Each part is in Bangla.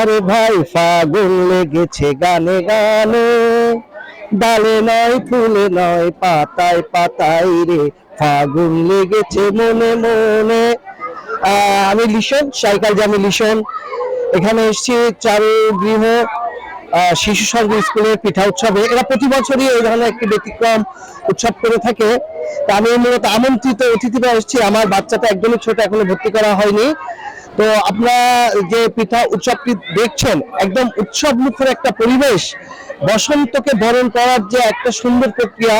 আরে ভাই ফাগুন লেগেছে গানে গানে। ডালে নয়, ফুলে নয়, পাতায় পাতায় রে। ফাগুন লেগেছে মনে মনে। আমি লিশন সাইকেল জামি লিশন এখানে এসেছি চারু গৃহ শিশু সংঘ স্কুলের পিঠা উৎসবে। এরা প্রতি বছরই এই ধরনের একটি ব্যতিক্রম উৎসব করে থাকে। তা আমি মূলত আমন্ত্রিত অতিথিরা এসেছি। আমার বাচ্চাটা একদমই ছোট, এখনও ভর্তি করা হয়নি। তো আপনারা যে পিঠা উৎসবটি দেখছেন, একদম উৎসব মুখের একটা পরিবেশ, বসন্তকে বরণ করার যে একটা সুন্দর প্রক্রিয়া,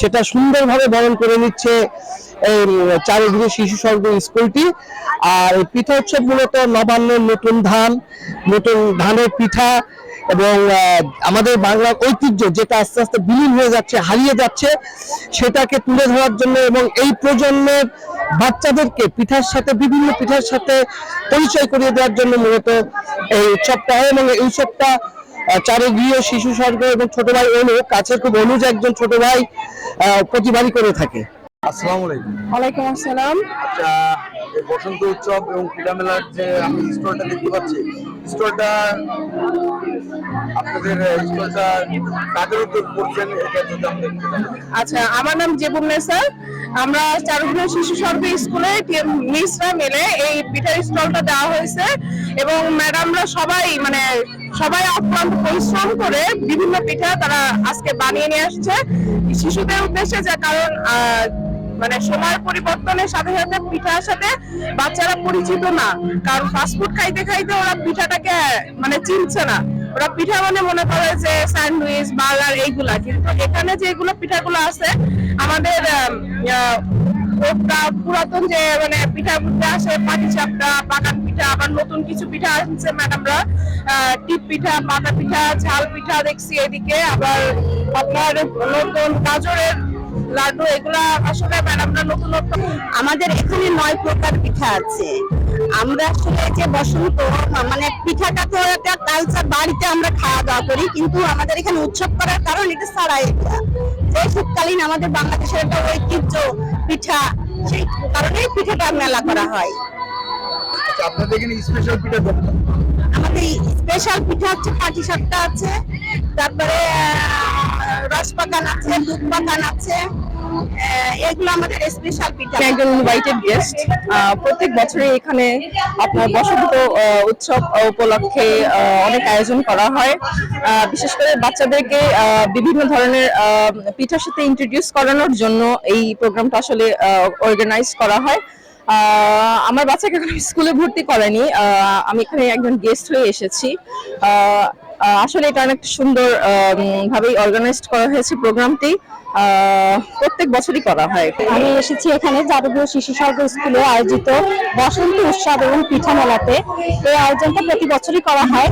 সেটা সুন্দরভাবে বরণ করে নিচ্ছে এই চারিদিকে শিশু স্বর্গ স্কুলটি। আর পিঠা উৎসব মূলত নবান্নের নতুন ধান, নতুন ধানের পিঠা এবং আমাদের বাংলার ঐতিহ্য যেটা আস্তে আস্তে বিলীন হয়ে যাচ্ছে হারিয়ে যাচ্ছে সেটাকে তুলে ধরার জন্য এবং এই প্রজন্মের বাচ্চাদেরকে পিঠার সাথে বিভিন্ন পিঠার সাথে পরিচয় করিয়ে দেওয়ার জন্য মূলত এই উৎসবটা হয় এবং এই উৎসবটা চারুগৃহ শিশু স্বর্গ এবং ছোট ভাই অনু কাছের খুব অনুজ একজন ছোট ভাই আহ, প্রতিবারই করে থাকে। আসসালামু আলাইকুম। ওয়ালাইকুম আসসালাম। আচ্ছা বসন্ত উৎসব এবং পিঠা মেলার যে আমি স্টলটা দেখতে পাচ্ছি স্টলটা আপনাদের কাদের উদ্যোগ করছেন আচ্ছা আমার নাম জেবুন্নেসা আমরা চারুগ্ন শিশু সর্বে স্কুলে মিসরা মিলে এই পিঠার স্টলটা দেওয়া হয়েছে এবং ম্যাডামরা সবাই মানে সবাই অক্লান্ত পরিশ্রম করে বিভিন্ন পিঠা তারা আজকে বানিয়ে নিয়ে আসছে। শিশুদের উদ্দেশ্যে যে কারণ মানে সময়ের পরিবর্তনের সাথে সাথে পিঠার সাথে বাচ্চারা পরিচিত না। কারণ ফাস্টফুড খাইতে খাইতে ওরা পিঠাটাকে মানে চিনছে না। ওরা পিঠা মানে মনে করে যে স্যান্ডউইচ বার্গার এইগুলা। কিন্তু এখানে যেগুলো পিঠাগুলো আছে আমাদের আম, ওটা পুরাতন যে মানে পিঠা পুঠে আসে পাটি চাপটা পাকান পিঠা আবার নতুন কিছু পিঠা আসছে ম্যাডামরা। টিপ পিঠা পাতা পিঠা ঝাল পিঠা দেখছি এদিকে। আবার আপনার নতুন গাজরের লাড্ডু এগুলা আসলে ম্যাডামরা নতুনত্ব আমাদের এখানে নয় প্রকার পিঠা আছে। আমরা আসলে যে বসন্ত মানে পিঠাটা তো একটা কালচার বাড়িতে আমরা খাওয়া দাওয়া করি কিন্তু আমাদের এখানে উৎসব করার কারণ এটা সারা এটা। যে শীতকালীন আমাদের বাংলাদেশের একটা ঐতিহ্য পিঠা সেই কারণে পিঠাটা মেলা করা হয়। আচ্ছা আপনাদের এখানে স্পেশাল পিঠা আমাদের স্পেশাল পিঠা হচ্ছে পাটি সাপটা আছে তারপরে রস পাকান আছে দুধ পাকান আছে। এগুলো আমাদের স্পেশাল পিঠা। একজন ইনভাইটেড গেস্ট প্রত্যেক বছরে এখানে আপনার বসন্ত উৎসব উপলক্ষে অনেক আয়োজন করা হয়। বিশেষ করে বাচ্চাদেরকে বিভিন্ন ধরনের পিঠার সাথে ইন্ট্রোডিউস করানোর জন্য এই প্রোগ্রামটা আসলে অর্গানাইজ করা হয়। আমার বাচ্চাকে এখন স্কুলে ভর্তি করেনি আমি এখানে একজন গেস্ট হয়ে এসেছি। আসলে এটা অনেক সুন্দর ভাবেই অর্গানাইজড করা হয়েছে প্রোগ্রামটি প্রত্যেক বছরই করা হয়। আমি এসেছি এখানে যাদবীয় শিশু স্বর্গ স্কুলে আয়োজিত বসন্ত উৎসব এবং পিঠা মেলাতে এই আয়োজনটা প্রতি বছরই করা হয়।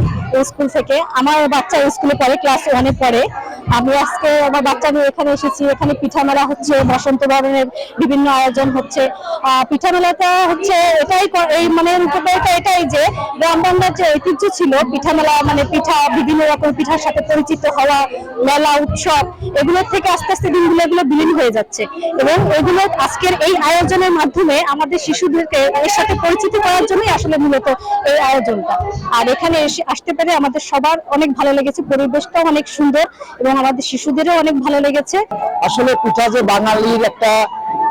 স্কুল থেকে। আমার বাচ্চা স্কুলে পড়ে, ক্লাস ওয়ানে পড়ে। আমি আজকে আমার বাচ্চা নিয়ে এখানে এসেছি। এখানে পিঠা মেলা হচ্ছে, বসন্ত বরণের বিভিন্ন আয়োজন হচ্ছে। পিঠা মেলাটা হচ্ছে এটাই এই মানে রূপরেখা এটাই যে গ্রাম বাংলার যে ঐতিহ্য ছিল পিঠা মেলা মানে পিঠা, বিভিন্ন রকম পিঠার সাথে পরিচিত হওয়া, মেলা, উৎসব, এগুলোর থেকে আস্তে আস্তে দিনগুলো এগুলো বিলীন হয়ে যাচ্ছে। এবং এগুলো আজকের এই আয়োজনের মাধ্যমে আমাদের শিশুদেরকে এর সাথে পরিচিত করার জন্যই আসলে মূলত এই আয়োজনটা। আর এখানে এসে আসতে পেরে আমাদের সবার অনেক ভালো লেগেছে, পরিবেশটাও অনেক সুন্দর এবং আমাদের শিশুদেরও অনেক ভালো লেগেছে। আসলে পিঠা যে বাঙালির একটা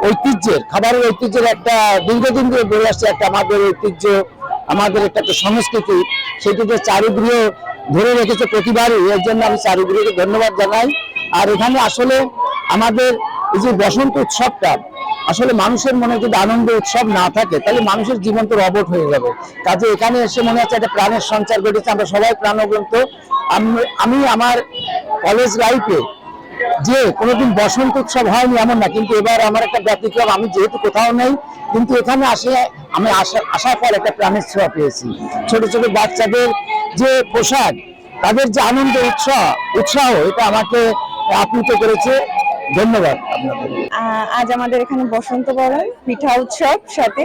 ঐতিহ্যের, খাবারের ঐতিহ্যের একটা দীর্ঘদিন ধরে বলে আসছে একটা আমাদের ঐতিহ্য, আমাদের একটা সংস্কৃতি সেটিকে চারুগৃহ ধরে রেখেছে প্রতিবারই, এর জন্য আমি চারুগৃহকে ধন্যবাদ জানাই। আর এখানে আসলে আমাদের এই যে বসন্ত উৎসবটা আসলে মানুষের মনে যদি আনন্দ, উৎসব না থাকে, তাহলে মানুষের জীবন তো রবট হয়ে যাবে। কাজে এখানে এসে মনে হচ্ছে একটা প্রাণের সঞ্চার ঘটেছে, আমরা সবাই প্রাণবন্ত। আমি- আমি আমার কলেজ লাইফে যে কোনোদিন বসন্ত উৎসব হয়নি এমন না, কিন্তু এবার আমার একটা ব্যতিক্রম, আমি যেহেতু কোথাও নেই, কিন্তু এখানে আসে, আমি আসা আসার পর একটা প্রাণের ছোঁয়া পেয়েছি। ছোট ছোট বাচ্চাদের যে পোশাক, তাদের যে আনন্দ, উৎসাহ উৎসাহ, এটা আমাকে আপ্লুত করেছে। ধন্যবাদ। আজ আমাদের এখানে বসন্ত বরণ পিঠা উৎসব সাথে।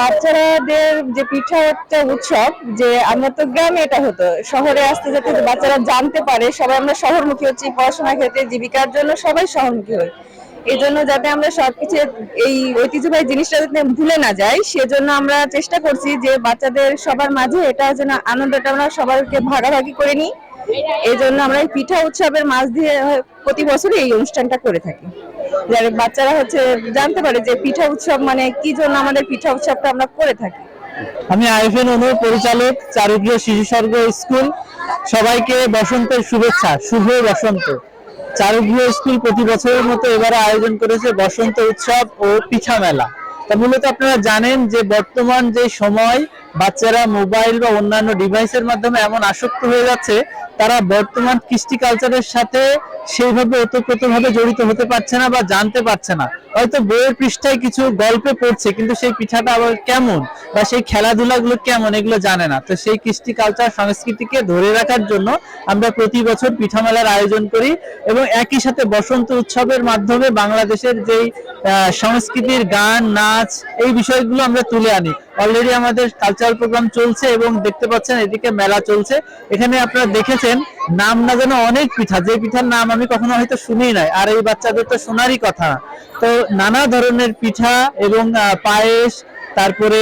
বাচ্চাদের যে পিঠা একটা উৎসব, যে আমরা তো গ্রামে এটা হতো, শহরে আসতে যেতে বাচ্চারা জানতে পারে, সবাই আমরা শহরমুখী হচ্ছি, পড়াশোনা ক্ষেত্রে জীবিকার জন্য সবাই শহরমুখী হই। এই জন্য যাতে আমরা সবকিছু এই ঐতিহ্যবাহী জিনিসটা যাতে ভুলে না যাই, সেজন্য আমরা চেষ্টা করছি যে বাচ্চাদের সবার মাঝে এটা যেন আনন্দটা আমরা সবাইকে ভাগাভাগি করে নিই। এই জন্য আমরা এই পিঠা উৎসবের মাঝ দিয়ে প্রতি বছরই এই অনুষ্ঠানটা করে থাকি। যাতে বাচ্চারা হচ্ছে জানতে পারে যে পিঠা উৎসব মানে কি জন্য আমাদের পিঠা উৎসবটা আমরা করে থাকি। আমি আইফেন অনু পরিচালক চারুপ্রিয় শিশু স্বর্গ স্কুল। সবাইকে বসন্তের শুভেচ্ছা, শুভ বসন্ত। চারুপ্রিয় স্কুল প্রতি বছরের মতো এবারে আয়োজন করেছে বসন্ত উৎসব ও পিঠা মেলা। তা মূলত আপনারা জানেন যে বর্তমান যে সময় বাচ্চারা মোবাইল বা অন্যান্য ডিভাইসের মাধ্যমে এমন আসক্ত হয়ে যাচ্ছে, তারা বর্তমান কৃষ্টি কালচারের সাথে সেইভাবে ওতপ্রোতভাবে জড়িত হতে পারছে না বা জানতে পারছে না। হয়তো বইয়ের পৃষ্ঠায় কিছু গল্পে পড়ছে, কিন্তু সেই পিঠাটা আবার কেমন বা সেই খেলাধুলাগুলো কেমন এগুলো জানে না। তো সেই কৃষ্টি কালচার সংস্কৃতিকে ধরে রাখার জন্য আমরা প্রতি বছর পিঠা মেলার আয়োজন করি এবং একই সাথে বসন্ত উৎসবের মাধ্যমে বাংলাদেশের যেই সংস্কৃতির গান, নাচ এই বিষয়গুলো আমরা তুলে আনি। অলরেডি আমাদের কালচারাল প্রোগ্রাম চলছে এবং দেখতে পাচ্ছেন এদিকে মেলা চলছে। এখানে আপনারা দেখেছেন, নাম না যেন অনেক পিঠা, যে পিঠার নাম আমি কখনো হয়তো শুনি নাই, আর এই বাচ্চাদের তো শোনারই কথা। তো নানা ধরনের পিঠা এবং পায়েস তারপরে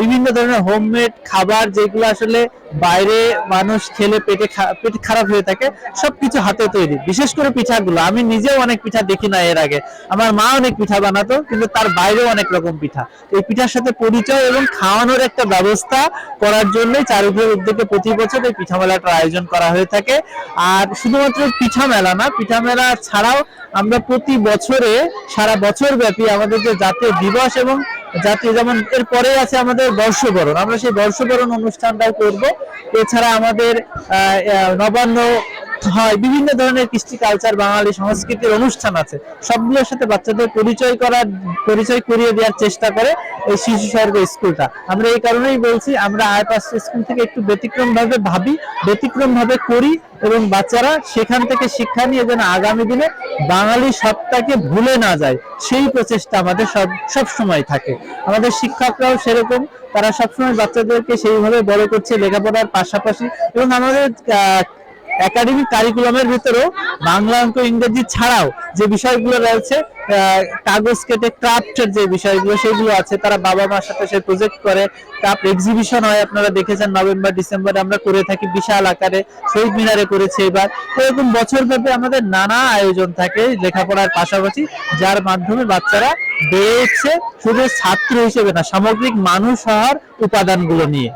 বিভিন্ন ধরনের হোমমেড খাবার যেগুলো আসলে বাইরে মানুষ খেলে পেটে পেট খারাপ হয়ে থাকে, সবকিছু হাতে তৈরি। বিশেষ করে পিঠাগুলো। আমি নিজেও অনেক পিঠা দেখি না এর আগে। আমার মা অনেক পিঠা বানাতো, কিন্তু তার বাইরেও অনেক রকম পিঠা। এই পিঠার সাথে পরিচয় এবং খাওয়ানোর একটা ব্যবস্থা করার জন্যই চারুঘের উদ্যোগে প্রতি বছর এই পিঠা মেলাটার আয়োজন করা হয়ে থাকে। আর শুধুমাত্র পিঠা মেলা না, পিঠা মেলা ছাড়াও আমরা প্রতি বছরে, সারা বছর ব্যাপী আমাদের যে জাতীয় দিবস এবং জাতীয় যেমন এর পরে আছে আমাদের বর্ষবরণ। আমরা সেই বর্ষবরণ অনুষ্ঠানটাও করব। এছাড়া আমাদের নবান্ন হয়, বিভিন্ন ধরনের কৃষ্টি কালচার বাঙালি সংস্কৃতির অনুষ্ঠান আছে। সবগুলোর সাথে বাচ্চাদের পরিচয় করার, পরিচয় করিয়ে দেওয়ার চেষ্টা করে এই শিশু স্বর্গ স্কুলটা। আমরা এই কারণেই বলছি, আমরা আয়পাস স্কুল থেকে একটু ব্যতিক্রম ভাবে ভাবি ব্যতিক্রম ভাবে করি এবং বাচ্চারা সেখান থেকে শিক্ষা নিয়ে যেন আগামী দিনে বাঙালি সত্তাকে ভুলে না যায়, সেই প্রচেষ্টা আমাদের সব সব সময় থাকে। আমাদের শিক্ষকরাও সেরকম, তারা সবসময় বাচ্চাদেরকে সেইভাবে বড় করছে, লেখাপড়ার পাশাপাশি এবং আমাদের একাডেমিক কারিকুলামের ভিতরেও বাংলা অঙ্ক, ইংরেজি ছাড়াও যে বিষয়গুলো রয়েছে কাগজ কেটে ক্রাফটের যে বিষয়গুলো সেগুলো আছে, তারা বাবা মার সাথে সে প্রজেক্ট করে ক্রাফট এক্সিবিশন হয়, আপনারা দেখেছেন নভেম্বর, ডিসেম্বরে আমরা করে থাকি বিশাল আকারে, শহীদ মিনারে করেছি এবার। তো এরকম বছর ব্যাপী আমাদের নানা আয়োজন থাকে লেখাপড়ার পাশাপাশি, যার মাধ্যমে বাচ্চারা বেড়ে উঠছে শুধু ছাত্র হিসেবে না, সামগ্রিক মানুষ হওয়ার উপাদানগুলো নিয়ে।